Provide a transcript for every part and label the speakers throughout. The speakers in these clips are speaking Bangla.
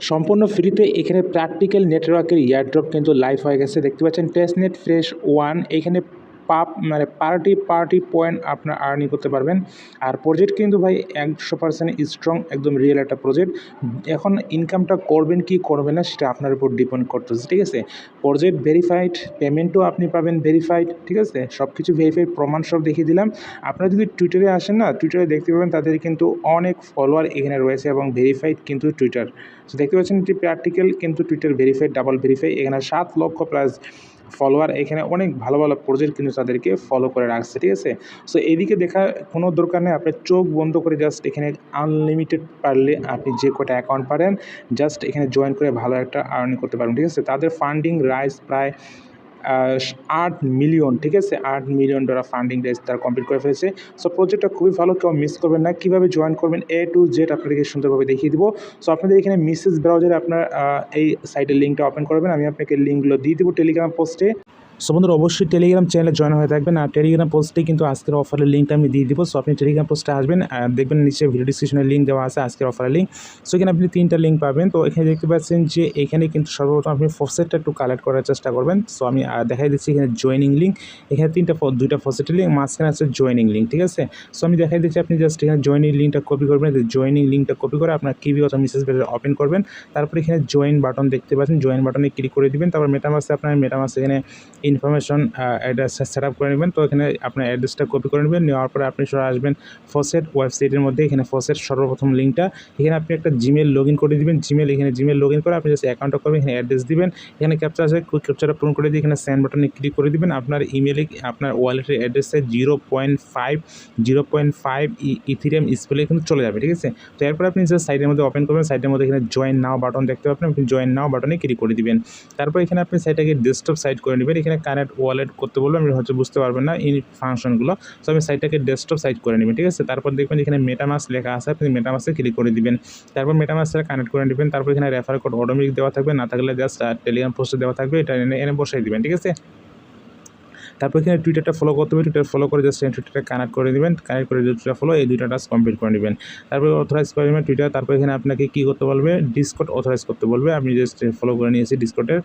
Speaker 1: সম্পূর্ণ ফ্রিতে এখানে প্র্যাকটিক্যাল নেটওয়ার্কের ইয়ারড্রপ কিন্তু লাইভ হয়ে গেছে। দেখতে পাচ্ছেন টেস্টনেট ফ্রেশ ওয়ান এখানে পাপ মানে পার্টি পার্টি পয়েন্ট আপনার আর্নিং করতে পারবেন। আর প্রজেক্ট কিন্তু ভাই একশো পার্সেন্ট স্ট্রং একদম রিয়েল একটা প্রজেক্ট এখন ইনকামটা করবেন কি করবেন না সেটা আপনার উপর ডিপেন্ড করতেছে, ঠিক আছে? প্রজেক্ট ভেরিফাইড পেমেন্টও আপনি পাবেন ভেরিফাইড ঠিক আছে? সব কিছু ভেরিফাইড প্রমাণ সব দেখিয়ে দিলাম। আপনারা যদি টুইটারে আসেন না টুইটারে দেখতে পাবেন তাদের কিন্তু অনেক ফলোয়ার এখানে রয়েছে এবং ভেরিফাইড কিন্তু টুইটার তো দেখতে পাচ্ছেন এটি প্র্যাকটিক্যাল কিন্তু টুইটার ভেরিফাইড ডাবল ভেরিফাই এখানে সাত লক্ষ প্লাস ফলোয়ার এখানে অনেক ভালো ভালো প্রজেক্ট কিন্তু তাদেরকে ফলো করে রাখছে, ঠিক আছে? সো এদিকে দেখা কোনো দরকার নেই, আপনি চোখ বন্ধ করে জাস্ট এখানে আনলিমিটেড পারলে আপনি যে কটা অ্যাকাউন্ট পারেন জাস্ট এখানে জয়েন করে ভালো একটা আর্নিং করতে পারবেন, ঠিক আছে? তাদের ফান্ডিং রাইজ প্রায় আট মিলিয়ন ঠিক আছে? আট মিলিয়ন ডলার ফান্ডিং রেস তারা কমপ্লিট করে ফেলেছে। সো প্রজেক্টটা খুবই ভালো, কেউ মিস করবেন না। কীভাবে জয়েন করবেন এ টু জেড আপনাদেরকে সুন্দরভাবে দেখিয়ে দিব। সো আপনাদের এখানে মিসেস ব্রাউজারে আপনার এই সাইটের লিঙ্কটা ওপেন করবেন। আমি আপনাকে লিঙ্কগুলো দিয়ে দেবো টেলিগ্রাম পোস্টে সো বন্ধুরা, অবশ্যই টেলিগ্রাম চ্যানেলে জয়েন হয়ে থাকবেন। আর টেলিগ্রাম পোস্টে কিন্তু আজকের অফারের লিঙ্কটা আমি দিয়ে দিব। সো আপনি টেলিগ্রাম পোস্টে আসবেন দেখবেন নিচে ভিডিও ডিসক্রিপশনের লিঙ্ক দেওয়া আছে আজকের অফারের লিঙ্ক সো এখানে আপনি তিনটা লিঙ্ক পাবেন। তো এখানে দেখতে পাচ্ছেন যে এখানে কিন্তু সর্বপ্রথম আপনি ফসেটটা একটু কালেক্ট করার চেষ্টা করবেন। সো আমি দেখাই দিচ্ছি এখানে জয়েনিং লিঙ্ক এখানে তিনটা দুইটা ফসেটের লিঙ্ক মাঝখানে আছে জয়েনিং লিঙ্ক ঠিক আছে? সো আমি দেখাই দিচ্ছি, আপনি জাস্ট এখানে জয়েনিং লিঙ্কটা কপি করবেন। জয়েনিং লিঙ্কটা কপি করে আপনার কিবি অথবা মেসেজ ওপেন করবেন। তারপর এখানে জয়েন বাটন দেখতে পাচ্ছেন। জয়েন বাটনে ক্লিক করে দিবেন। তারপর মেটামাসে আপনার মেটামাসে এখানে ইনফরমেশন অ্যাড্রেস সেট আপ করে নেবেন। তো এখানে আপনার অ্যাড্রেসটা কপি করে নেবেন। নেওয়ার পরে আপনি সরে আসবেন ফসেট ওয়েবসাইটের মধ্যে। এখানে ফসেট সর্বপ্রথম লিঙ্কটা এখানে আপনি একটা জিমেল লগ ইন করে দিবেন। জিমেল এখানে জিমেল লগ ইন করে আপনি জাস্ট অ্যাকাউন্টটা করবেন। এখানে অ্যাড্রেস দিবেন। এখানে ক্যাপচার আছে ক্যাপচারটা পূরণ করে দিয়ে এখানে সেন্ড বাটনে ক্লিক করে দিবেন। আপনার ইমেলে আপনার ওয়ালেটের অ্যাড্রেসে zero point five zero point five Ethereum স্পেলে কিন্তু চলে যাবে, ঠিক আছে? তো এরপর আপনি জাস্ট সাইডের মধ্যে ওপেন করবেন। সাইডের মধ্যে এখানে জয়েন নাও বাটন দেখতে পাবেন। আপনি জয়েন নাও বাটনে ক্লিক করে দিবেন। তারপর এখানে আপনি সাইটটাকে ডেস্কটপ সাইট করে নেবেন। এখানে কানেক্ট ওয়ালেট করতে বলব আমি হচ্ছে বুঝতে পারবেন না এই ফাংশনগুলো। সো আমি সাইটটাকে ডেস্কটপ সাইট করে নেবেন, ঠিক আছে? তারপর দেখবেন এখানে মেটামাস লেখা আছে, আপনি মেটামাসে ক্লিক করে দিবেন। তারপর মেটামাসটা কানেক্ট করে নেবেন, তারপর এখানে রেফার কোড অটোমেটিক দেওয়া থাকবে, না থাকলে জাস্ট টেলিগ্রাম পোস্টে দেওয়া থাকবে, এটা এনে এনে বসাই দিবেন, ঠিক আছে? তারপর এখানে টুইটারটা ফলো করতে হবে। টুইটার ফলো করে জাস্ট টুইটারটা কানেক্ট করে দেবেন। কানেক্ট করে টুইটার ফলো এই দুইটা টাস্ক কমপ্লিট করে নেবেন। তারপরে অথরাইজ করে নেবেন টুইটার তারপর এখানে আপনাকে কী করতে বলবে? ডিসকোড অথরাইজ করতে বলবে। আমি জাস্ট ফলো করে নিয়েছি ডিসকোডের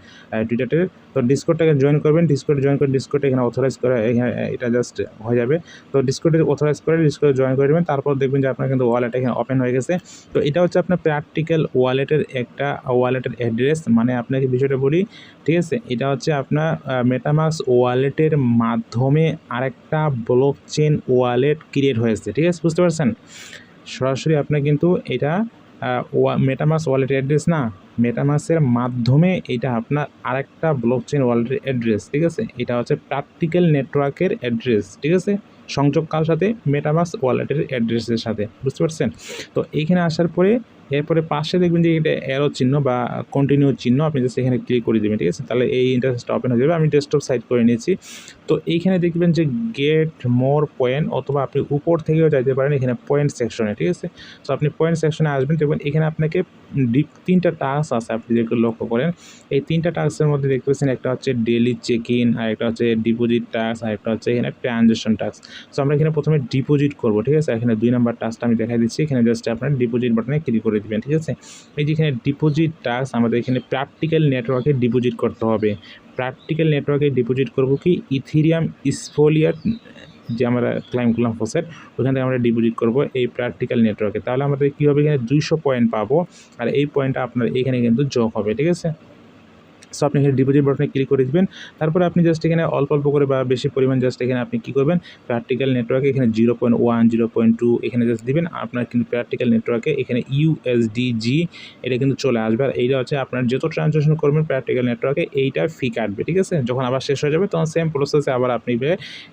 Speaker 1: টুইটারের তো ডিসকোডটাকে জয়েন করবেন। ডিসকোড জয়েন করে ডিসকোডে এখানে অথরাইজ করে, এখানে এটা জাস্ট হয়ে যাবে। তো ডিসকোডে অথরাইজ করে ডিসকোডে জয়েন করে দেবেন তারপর দেখবেন যে আপনার কিন্তু ওয়ালেট এখানে ওপেন হয়ে গেছে। তো এটা হচ্ছে আপনার প্র্যাকটিক্যাল ওয়ালেটের একটা ওয়ালেটের অ্যাড্রেস মানে আপনাকে বিষয়টা বলি, ঠিক আছে? এটা হচ্ছে আপনার মেটামাস ওয়ালেটের মাধ্যমে আরেকটা ব্লক চেন ওয়ালেট ক্রিয়েট হয়েছে, ঠিক আছে? বুঝতে পারছেন? সরাসরি আপনার কিন্তু এটা মেটামাস ওয়ালেটের অ্যাড্রেস না মেটামাসের মাধ্যমে এটা আপনার আরেকটা ব্লক চেন ওয়ালেটের অ্যাড্রেস ঠিক আছে? এটা হচ্ছে প্র্যাকটিক্যাল নেটওয়ার্কের অ্যাড্রেস ঠিক আছে? সংযোগ কার সাথে মেটামাস ওয়ালেটের অ্যাড্রেসের সাথে, বুঝতে পারছেন? তো এইখানে আসার পরে এরপরে পাশে দেখবেন যে এটা অ্যারো চিহ্ন বা কন্টিনিউ চিহ্ন আপনি জাস্ট এখানে ক্লিক করে দেবেন, ঠিক আছে? তাহলে এই ইন্টারফেসটা ওপেন হয়ে যাবে। আমি ডেস্কটপ সাইট করে নিয়েছি। তো এইখানে দেখবেন যে গেট মোর পয়েন্ট অথবা আপনি উপর থেকেও যাইতে পারেন এখানে পয়েন্ট সেকশনে ঠিক আছে? তো আপনি পয়েন্ট সেকশনে আসবেন, দেখবেন এখানে আপনাকে তিনটা টাস্ক আছে আপনি যেগুলো লক্ষ্য করেন। এই তিনটা টাস্কের মধ্যে দেখতে পাচ্ছেন একটা হচ্ছে ডেলি চেক ইন আর একটা হচ্ছে ডিপোজিট টাস্ক আর একটা হচ্ছে এখানে ট্রানজেকশন টাস্ক সো আমরা এখানে প্রথমে ডিপোজিট করব, ঠিক আছে? এখানে দুই নাম্বার টাস্কটা আমি দেখাই দিচ্ছি। এখানে জাস্ট আপনার ডিপোজিট বাটনে ক্লিক করে দেবেন ঠিক আছে? এই যেখানে ডিপোজিট টাস্ক আমাদের এখানে প্র্যাকটিক্যাল নেটওয়ার্কে ডিপোজিট করতে হবে। প্র্যাকটিক্যাল নেটওয়ার্কে ডিপোজিট করব কি? ইথিরিয়াম স্ফোলিয়ার যে আমরা ক্লাইম করলাম ফসেট ওখান থেকে আমরা ডিপোজিট করব এই প্র্যাকটিক্যাল নেটওয়ার্কে তাহলে আমাদের কী হবে? এখানে দুইশো পয়েন্ট পাবো। আর এই পয়েন্টটা আপনার এখানে কিন্তু যোগ হবে, ঠিক আছে? সো আপনি এখানে ডিপোজিট বাটনে ক্লিক করে দেবেন। তারপরে আপনি জাস্ট এখানে অল্প অল্প করে বা বেশি পরিমাণ জাস্ট এখানে আপনি কী করবেন? প্র্যাকটিক্যাল নেটওয়ার্কে এখানে zero point one zero point two এখানে জাস্ট দিবেন। আপনার কিন্তু প্র্যাকটিক্যাল নেটওয়ার্কে এখানে ইউএসডিজি এটা কিন্তু চলে আসবে। আর এইটা হচ্ছে আপনার যত ট্রানজ্যাকশন করবেন প্র্যাকটিক্যাল নেটওয়ার্কে এইটা ফি কাটবে, ঠিক আছে? যখন আবার শেষ হয়ে যাবে, তখন সেম প্রসেসে আবার আপনি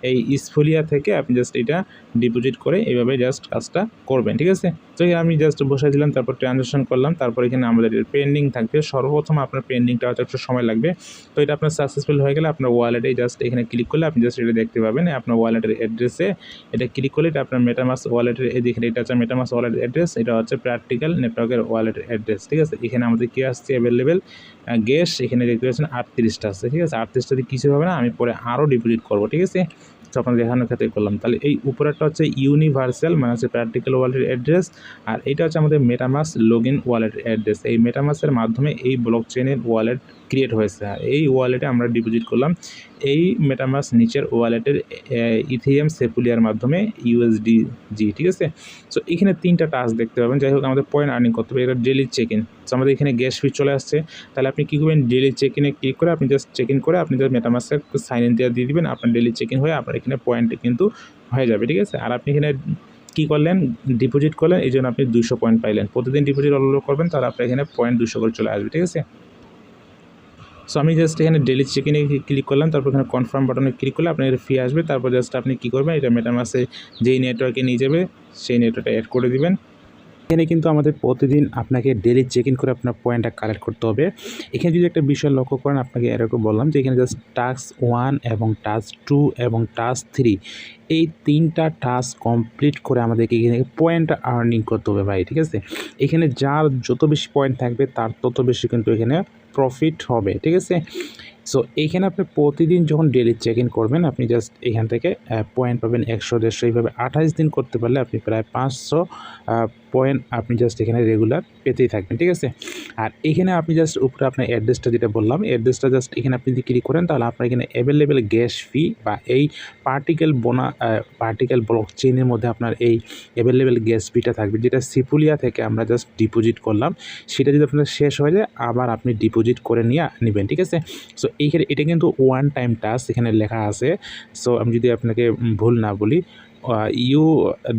Speaker 1: এই স্ফুলিয়া থেকে আপনি জাস্ট এটা ডিপোজিট করে এইভাবে জাস্ট কাজটা করবেন, ঠিক আছে? তো আমি জাস্ট বসাই দিলাম, তারপর ট্রানজ্যাকশন করলাম, তারপর এখানে আমাদের পেন্ডিং থাকবে। সর্বপ্রথম আপনার পেন্ডিংটা হচ্ছে একটু সময় লাগবে। তো এটা আপনার সাকসেসফুল হয়ে গেলে আপনার ওয়ালেটে জাস্ট এখানে ক্লিক করলে আপনি জাস্ট এটা দেখতে পাবেন। আপনার ওয়ালেটের অ্যাড্রেসে এটা ক্লিক করলে এটা আপনার মেটামাস ওয়ালেটের এদিকে এটা হচ্ছে মেটামাস ওয়ালেট অ্যাড্রেস এটা হচ্ছে প্র্যাকটিক্যাল নেটওয়ার্কের ওয়ালেটের অ্যাড্রেস ঠিক আছে? এখানে আমাদের কী আসছে অ্যাভেলেবেল গ্যাস এখানে দেখতে পাচ্ছেন আটত্রিশটা আছে, ঠিক আছে? আটত্রিশটা দিয়ে কিছু হবে না, আমি পরে আরও ডিপোজিট করব, ঠিক আছে? আপনার দেখানোর ক্ষেত্রে করলাম। তাহলে এই উপরেরটা হচ্ছে ইউনিভার্সাল মানে হচ্ছে প্র্যাকটিক্যাল ওয়ার্ল্ডের অ্যাড্রেস আর এটা হচ্ছে আমাদের MetaMask log in wallet address এই মেটামাসের মাধ্যমে এই ব্লক চেনের ওয়ালেট ক্রিয়েট হয়েছে। আর এই ওয়ালেটে আমরা ডিপোজিট করলাম এই মেটামাস নিচের ওয়ালেটের ইথিরিয়াম সেপুলিয়ার মাধ্যমে ইউএসডি জি ঠিক আছে? সো এখানে তিনটা টাস্ক দেখতে পাবেন। যাই হোক, আমাদের পয়েন্ট আর্নিং করতে হবে। এটা ডেলি চেক ইন আমাদের এখানে গ্যাস ফি চলে আসছে। তাহলে আপনি কী করবেন? ডেলি চেক ইনে ক্লিক করে আপনি জাস্ট চেক ইন করে আপনি জাস্ট মেটামাসের সাইন ইন দিয়ে দিবেন। আপনার ডেলি চেক ইন হয়ে আপনার এখানে পয়েন্ট কিন্তু হয়ে যাবে, ঠিক আছে? আর আপনি এখানে কী করলেন? ডিপোজিট করলেন, এই জন্য আপনি দুশো পয়েন্ট পাইলেন। প্রতিদিন ডিপোজিট অল করবেন, তাহলে আপনার এখানে পয়েন্ট দুশো করে চলে আসবে, ঠিক আছে? সো আমি জাস্ট এখানে ডেলি চেকিনে ক্লিক করলাম, তারপর এখানে কনফার্ম বাটনে ক্লিক করলে আপনার ফি আসবে। তারপর জাস্ট আপনি কী করবেন? এটা মেটামাসে যেই নেটওয়ার্কে নিয়ে যাবে, সেই নেটওয়ার্কটা অ্যাড করে দিবেন। এখানে কিন্তু আমাদের প্রতিদিন আপনাকে ডেলি চেক ইন করে আপনার পয়েন্টটা কালেক্ট করতে হবে। এখানে যদি একটা বিষয় লক্ষ্য করেন, আপনাকে এরকম বললাম যে এখানে জাস্ট টাস্ক ওয়ান এবং টাস্ক টু এবং টাস্ক থ্রি এই তিনটা টাস্ক কমপ্লিট করে আমাদেরকে এখানে পয়েন্ট আর্নিং করতে হবে ভাই, ঠিক আছে? এখানে যার যত বেশি পয়েন্ট থাকবে, তার তত বেশি কিন্তু এখানে প্রফিট হবে, ঠিক আছে? সো এইখানে আপনি প্রতিদিন যখন ডেলি চেক ইন করবেন, আপনি জাস্ট এখান থেকে পয়েন্ট পাবেন একশো, দেড়শো, এইভাবে আঠাশ দিন করতে পারলে আপনি প্রায় পাঁচশো পয়েন্ট আপনি জাস্ট এখানে রেগুলার পেতেই থাকবেন, ঠিক আছে? আর এখানে আপনি জাস্ট উপরে আপনার অ্যাড্রেসটা যেটা বললাম অ্যাড্রেসটা জাস্ট এখানে আপনি যদি ক্লিক করেন, তাহলে আপনার এখানে অ্যাভেলেবেল গ্যাস ফি বা এই পার্টিকেল বোনা পার্টিকেল ব্লক চেইনের মধ্যে আপনার এই অ্যাভেলেবেল গ্যাস ফিটা থাকবে। যেটা সিপুলিয়া থেকে আমরা জাস্ট ডিপোজিট করলাম, সেটা যদি আপনার শেষ হয়ে যায়, আবার আপনি ডিপোজিট করে নিয়ে নেবেন, ঠিক আছে? সো এইখানে এটা কিন্তু ওয়ান টাইম টাস্ক এখানে লেখা আছে। সো আমি যদি আপনাকে ভুল না বলি you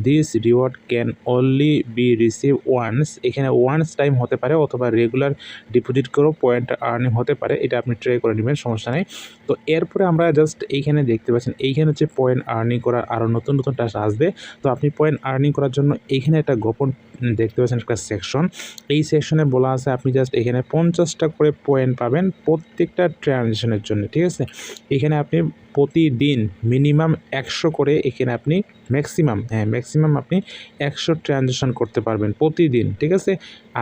Speaker 1: this reward can only be receive once এখানে ওয়ান্স টাইম হতে পারে অথবা রেগুলার ডিপোজিট করেও পয়েন্ট আর্নিং হতে পারে, এটা আপনি ট্রাই করে নেবেন, সমস্যা নেই। তো এরপরে আমরা জাস্ট এইখানে দেখতে পাচ্ছেন, এইখানে হচ্ছে পয়েন্ট আর্নিং করার আরও নতুন নতুন টাস্ক আসবে। তো আপনি পয়েন্ট আর্নিং করার জন্য এইখানে একটা গোপন দেখতে পাচ্ছেন একটা সেকশন এই সেকশনে বলা আছে, আপনি জাস্ট এখানে পঞ্চাশটা করে পয়েন্ট পাবেন প্রত্যেকটা ট্রানজেকশনের জন্য, ঠিক আছে? এখানে আপনি প্রতিদিন মিনিমাম একশো করে এখানে আপনি ম্যাক্সিমাম হ্যাঁ ম্যাক্সিমাম আপনি একশো ট্রানজেকশন করতে পারবেন প্রতিদিন, ঠিক আছে?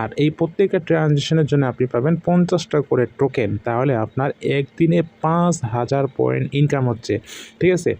Speaker 1: আর এই প্রত্যেকটা ট্রানজেকশনের জন্য আপনি পাবেন পঞ্চাশটা করে টোকেন তাহলে আপনার একদিনে পাঁচ হাজার পয়েন্ট ইনকাম হচ্ছে, ঠিক আছে?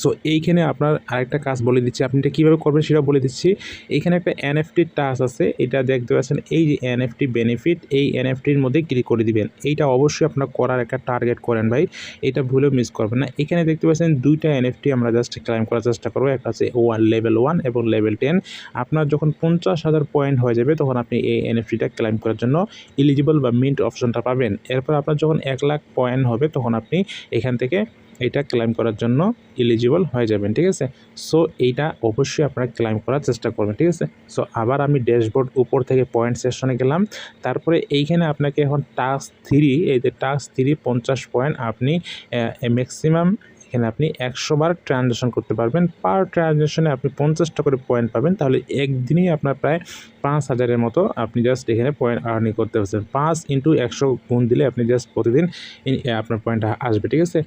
Speaker 1: সো এইখানে আপনার আরেকটা কাজ বলে দিচ্ছি। আপনি এটা কীভাবে করবেন সেটা বলে দিচ্ছি। এইখানে একটা এনএফটির টাচ আছে। এটা দেখতে পাচ্ছেন, এই যে এনএফটি বেনিফিট এই এনএফটির মধ্যে ক্লিক করে দিবেন। এইটা অবশ্যই আপনার করার একটা টার্গেট করেন ভাই। এটা ভুলেও মিস করবেন না। এখানে দেখতে পাচ্ছেন, দুইটা এনএফটি আমরা জাস্ট ক্লাইম করার চেষ্টা করব। একটা আছে ওয়ান লেভেল ওয়ান এবং লেভেল টেন আপনার যখন পঞ্চাশ হাজার পয়েন্ট হয়ে যাবে, তখন আপনি এই এনএফটিটা ক্লাইম করার জন্য ইলিজিবল বা মিন্ট অপশনটা পাবেন। এরপর আপনার যখন এক লাখ পয়েন্ট হবে, তখন আপনি এখান থেকে এটা ক্লাইম করার জন্য এলিজিবল হয়ে যাবেন, ঠিক আছে? সো এইটা অবশ্যই আপনারা ক্লাইম করার চেষ্টা করবেন, ঠিক আছে? সো আবার আমি ড্যাশবোর্ড উপর থেকে পয়েন্ট সেকশনে গেলাম। তারপরে এইখানে আপনাকে এখন টাস্ক থ্রি এই যে টাস্ক থ্রি পঞ্চাশ পয়েন্ট আপনি ম্যাক্সিমাম এখানে আপনি একশো বার করতে পারবেন। পার ট্রানজ্যাকশনে আপনি পঞ্চাশটা করে পয়েন্ট পাবেন। তাহলে একদিনেই আপনার প্রায় পাঁচ হাজারের মতো আপনি জাস্ট এখানে পয়েন্ট আর্নিং করতে পারছেন। পাঁচ ইন্টু একশো গুণ দিলে আপনি জাস্ট প্রতিদিন আপনার পয়েন্ট আসবে, ঠিক আছে?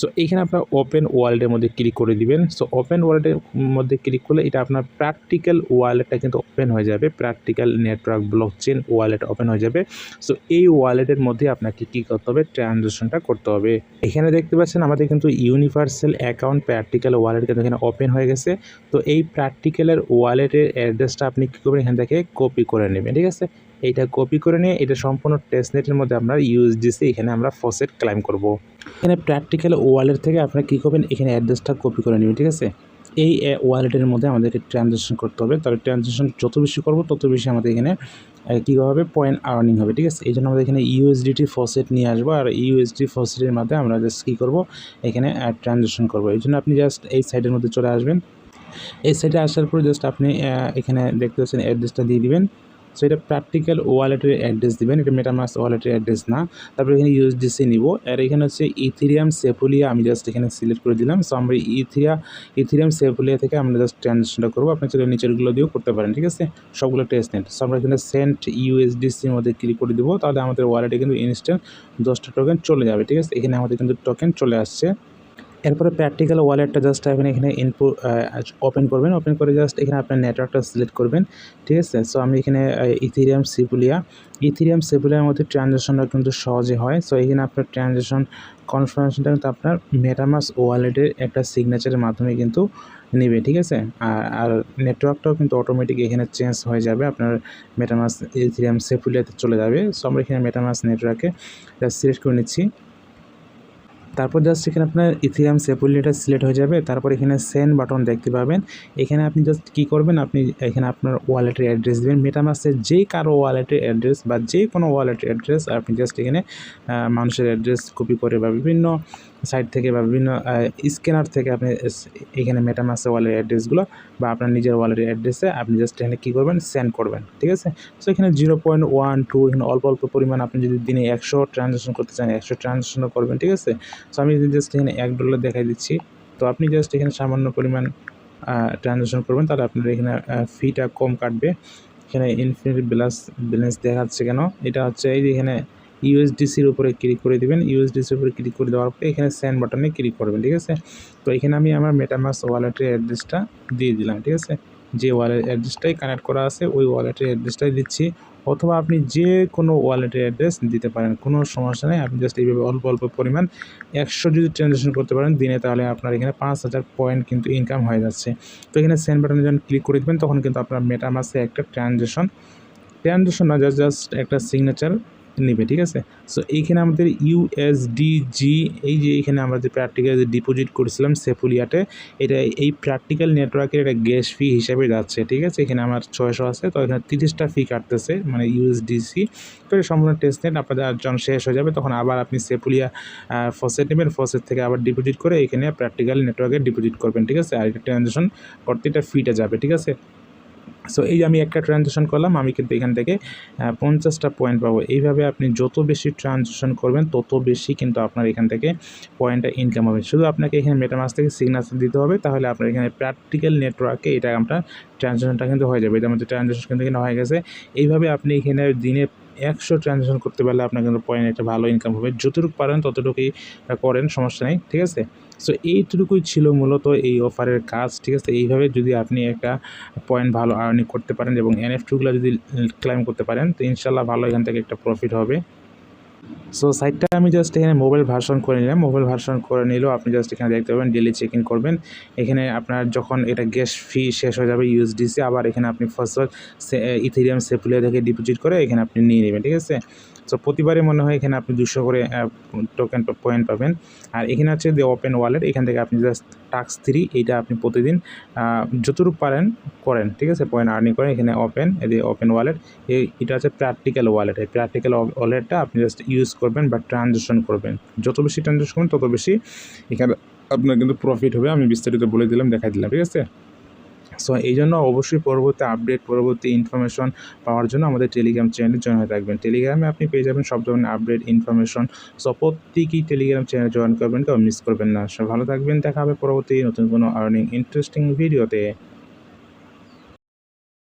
Speaker 1: সো এইখানে আপনার ওপেন ওয়ালেটের মধ্যে ক্লিক করে দিবেন। সো ওপেন ওয়ালেটের মধ্যে ক্লিক করলে এটা আপনার প্র্যাকটিক্যাল ওয়ালেটটা কিন্তু ওপেন হয়ে যাবে। Practical network blockchain wallet open হয়ে যাবে। সো এই ওয়ালেটের মধ্যে আপনাকে কী করতে হবে? ট্রানজ্যাকশনটা করতে হবে। এখানে দেখতে পাচ্ছেন আমাদের কিন্তু ইউনিভার্সাল অ্যাকাউন্ট প্র্যাকটিক্যাল ওয়ালেট কিন্তু এখানে ওপেন হয়ে গেছে। তো, এই প্র্যাকটিক্যালের ওয়ালেটের অ্যাড্রেসটা আপনি কী করবেন? এখান থেকে কপি করে নেবেন। ঠিক আছে? এইটা কপি করে নিয়ে এটা সম্পূর্ণ টেস্টনেটের মধ্যে আমরা ইউএসডিসি এখানে আমরা ফসেট ক্লাইম করব। এখানে প্র্যাকটিক্যাল ওয়ালেট থেকে আপনারা কী করবেন? এখানে অ্যাড্রেসটা কপি করে নেবেন, ঠিক আছে? এই ওয়ালেটের মধ্যে আমাদেরকে ট্রানজ্যাকশন করতে হবে। তাহলে ট্রানজ্যাকশন যত বেশি করব, তত বেশি আমাদের এখানে কী হবে? পয়েন্ট আর্নিং হবে, ঠিক আছে? এই জন্য আমাদের এখানে ইউএসডিটি ফসেট নিয়ে আসব। আর ইউএসডি ফসেটের মাধ্যমে আমরা জাস্ট কী করব? এখানে ট্রানজ্যাকশন করব। এই জন্য আপনি জাস্ট এই সাইডের মধ্যে চলে আসবেন। এই সাইডে আসার পরে জাস্ট আপনি এখানে দেখতে পাচ্ছেন অ্যাড্রেসটা দিয়ে দিবেন। সো এটা প্র্যাকটিক্যাল ওয়ালেটের অ্যাড্রেস দেবেন। এটা মেটামাস ওয়ালেটের অ্যাড্রেস না। তারপরে এখানে ইউএসডিসি নিব। আর এখানে হচ্ছে ইথিরিয়াম সেপুলিয়া আমি জাস্ট এখানে সিলেক্ট করে দিলাম। সো আমরা ইথিরিয়া ইথিরিয়াম সেপুলিয়া থেকে আমরা জাস্ট ট্রানজেকশনটা করব। আপনি চলে নিচেরগুলো দিয়েও করতে পারেন, ঠিক আছে? সবগুলো টেস্ট নেট সো আমরা এখানে সেন্ট ইউএসডিসির মধ্যে ক্লিক করে দেবো। তাহলে আমাদের ওয়ালেটে কিন্তু ইনস্ট্যান্ট দশটা টোকেন চলে যাবে, ঠিক আছে? এখানে আমাদের কিন্তু টোকেন চলে আসছে। এরপরে প্র্যাকটিক্যাল ওয়ালেটটা জাস্ট আপনি এখানে ইনপুট ওপেন করবেন। ওপেন করে জাস্ট এখানে আপনার নেটওয়ার্কটা সিলেক্ট করবেন। ঠিক আছে? সো আমি এখানে ইথিরিয়াম সিপুলিয়া ইথিরিয়াম সিপুলিয়ার মধ্যে ট্রানজ্যাকশনটা কিন্তু সহজে হয়। সো এখানে আপনার ট্রানজ্যাকশন কনফার্মেশনটা কিন্তু আপনার মেটামাস ওয়ালেটের একটা সিগনেচারের মাধ্যমে কিন্তু নেবে। ঠিক আছে? আর আর নেটওয়ার্কটাও কিন্তু অটোমেটিক এখানে চেঞ্জ হয়ে যাবে। আপনার মেটামাস ইথিরিয়াম সেফুলিয়াতে চলে যাবে। সো আমরা এখানে মেটামাস নেটওয়ার্কে সিলেক্ট করে নিচ্ছি। তারপর জাস্ট এখানে আপনার ইথিরাম সেপুলিটা সিলেক্ট হয়ে যাবে, তারপর এখানে সেন্ড বাটন দেখতে পাবেন। এখানে আপনি জাস্ট কী করবেন, আপনি এখানে আপনার ওয়ালেটের অ্যাড্রেস দেবেন। মেটামাসের যে কারও ওয়ালেটের অ্যাড্রেস বা যে কোনো ওয়ালেটের অ্যাড্রেস আপনি জাস্ট এখানে মানুষের অ্যাড্রেস কপি করে বা বিভিন্ন সাইট থেকে বা বিভিন্ন স্ক্যানার থেকে আপনি এখানে মেটামাসের ওয়ালের অ্যাড্রেসগুলো বা আপনার নিজের ওয়ালেটের অ্যাড্রেসে আপনি জাস্ট এখানে কী করবেন? সেন্ড করবেন, ঠিক আছে? সো এখানে জিরো পয়েন্ট ওয়ান টু এখানে অল্প অল্প পরিমাণ আপনি যদি দিনে একশো ট্রানজ্যাকশন করতে চান, একশো ট্রানজ্যাকশনও করবেন, ঠিক আছে? সো আমি জাস্ট এখানে এক ডলার দেখাই দিচ্ছি, তো আপনি জাস্ট এখানে সামান্য পরিমাণ ট্রানজ্যাকশন করবেন, তাহলে আপনার এখানে ফিটা কম কাটবে। এখানে ইনফিনিট ব্যালেন্স ব্যালেন্স দেখাচ্ছে কেন? এটা হচ্ছে এই যে এখানে ইউএসডিসির উপরে ক্লিক করে দিবেন। ইউএসডিসির উপরে ক্লিক করে দেওয়ার পরে এখানে সেন্ড বাটনে ক্লিক করবেন, ঠিক আছে? তো এখানে আমি আমার মেটামাস ওয়ালেটের অ্যাড্রেসটা দিয়ে দিলাম, ঠিক আছে? যে ওয়ালেট অ্যাড্রেসটাই কানেক্ট করা আছে, ওই ওয়ালেটের অ্যাড্রেসটাই দিচ্ছি। অথবা আপনি যে কোনো ওয়ালেটের অ্যাড্রেস দিতে পারেন, কোনো সমস্যা নেই। আপনি জাস্ট এইভাবে অল্প অল্প পরিমাণ একশো যদি ট্রানজ্যাকশন করতে পারেন দিনে, তাহলে আপনার এখানে পাঁচ হাজার পয়েন্ট কিন্তু ইনকাম হয়ে যাচ্ছে। তো এখানে সেন্ড বাটনে যখন ক্লিক করে দেবেন, তখন কিন্তু আপনার মেটামাসে একটা ট্রানজ্যাকশন ট্রানজ্যাকশন না জাস্ট জাস্ট একটা সিগনেচার নেবে, ঠিক আছে? সো এইখানে আমাদের ইউএসডিজি এই যে এখানে আমরা যে প্র্যাকটিক্যাল যে ডিপোজিট করেছিলাম সেফুলিয়াতে এটা এই প্র্যাকটিক্যাল নেটওয়ার্কের একটা গ্যাস ফি হিসাবে যাচ্ছে, ঠিক আছে? এখানে আমার ছয়শো আছে, তো এখানে তিরিশটা ফি কাটতেছে মানে ইউএসডিসি তো এটা সম্পূর্ণ টেস্ট নেট আপনাদের যখন শেষ হয়ে যাবে, তখন আবার আপনি সেফুলিয়া ফসেট নেবেন ফসেট থেকে আবার ডিপোজিট করে এখানে প্র্যাকটিক্যাল নেটওয়ার্কে ডিপোজিট করবেন, ঠিক আছে? আর এটা ট্রানজ্যাকশন করতে এটা ফিটা যাবে, ঠিক আছে? সো এই আমি একটা ট্রানজেকশন করলাম, আমি কিন্তু এখান থেকে পঞ্চাশটা পয়েন্ট পাবো। এইভাবে আপনি যত বেশি ট্রানজেকশন করবেন, তত বেশি কিন্তু আপনার এখান থেকে পয়েন্টটা ইনকাম হবে। শুধু আপনাকে এখানে মেটামাস থেকে সিগনেচার দিতে হবে, তাহলে আপনার এখানে প্র্যাকটিক্যাল নেটওয়ার্কে এটা আপনার ট্রানজেকশনটা কিন্তু হয়ে যাবে। এটা মধ্যে ট্রানজেকশন কিন্তু এখানে হয়ে গেছে। এইভাবে আপনি এখানে দিনে একশো ট্রানজ্যাকশন করতে পারলে আপনার কিন্তু পয়েন্ট একটা ভালো ইনকাম হবে। যতটুকু পারেন ততটুকুই করেন, সমস্যা নেই, ঠিক আছে? সো এইটুকুই ছিল মূলত এই অফারের কাজ, ঠিক আছে? এইভাবে যদি আপনি একটা পয়েন্ট ভালো আর্নিং করতে পারেন এবং এনএফটিগুলো যদি ক্লাইম করতে পারেন, তো ইনশাল্লাহ ভালো এখান থেকে একটা প্রফিট হবে। সো সাইটটা আমি জাস্ট এখানে মোবাইল ভার্সন করে নিলাম। মোবাইল ভার্সন করে নিলেও আপনি জাস্ট এখানে দেখতে পাবেন ডেলি চেক ইন করবেন। এখানে আপনার যখন এটা গ্যাস ফি শেষ হয়ে যাবে ইউএসডিসি আবার এখানে আপনি ফার্স্ট ইথেরিয়াম সেফুলিয়া থেকে ডিপোজিট করে এখানে আপনি নিয়ে নেবেন, ঠিক আছে? সো প্রতিবারে মনে হয় এখানে আপনি দুশো করে টোকেন পয়েন্ট পাবেন। আর এখানে আছে যে ওপেন ওয়ালেট এখান থেকে আপনি জাস্ট টাক্স থ্রি এইটা আপনি প্রতিদিন যতটুকু পারেন করেন, ঠিক আছে? পয়েন্ট আর্নিং করেন, এখানে ওপেন এই ওপেন ওয়ালেট এটা হচ্ছে প্র্যাকটিক্যাল ওয়ালেট এই প্র্যাকটিক্যাল ওয়ালেটটা আপনি জাস্ট ইউজ করবেন বা ট্রানজ্যাকশন করবেন। যত বেশি ট্রানজ্যাকশন করবেন, তত বেশি এখানে আপনার কিন্তু প্রফিট হবে। আমি বিস্তারিত বলে দিলাম, দেখাই দিলাম, ঠিক আছে? সো এই জন্য অবশ্যই পরবর্তী আপডেট পরবর্তী ইনফরমেশন পাওয়ার জন্য আমাদের টেলিগ্রাম চ্যানেল জয়েন হয়ে থাকবেন। টেলিগ্রামে আপনি পেয়ে যাবেন সব ধরনের আপডেট ইনফরমেশন সো প্রত্যেকেই টেলিগ্রাম চ্যানেল জয়েন করবেন, কেউ মিস করবেন না। সব ভালো থাকবেন, দেখা হবে পরবর্তী নতুন কোনো আর্নিং ইন্টারেস্টিং ভিডিওতে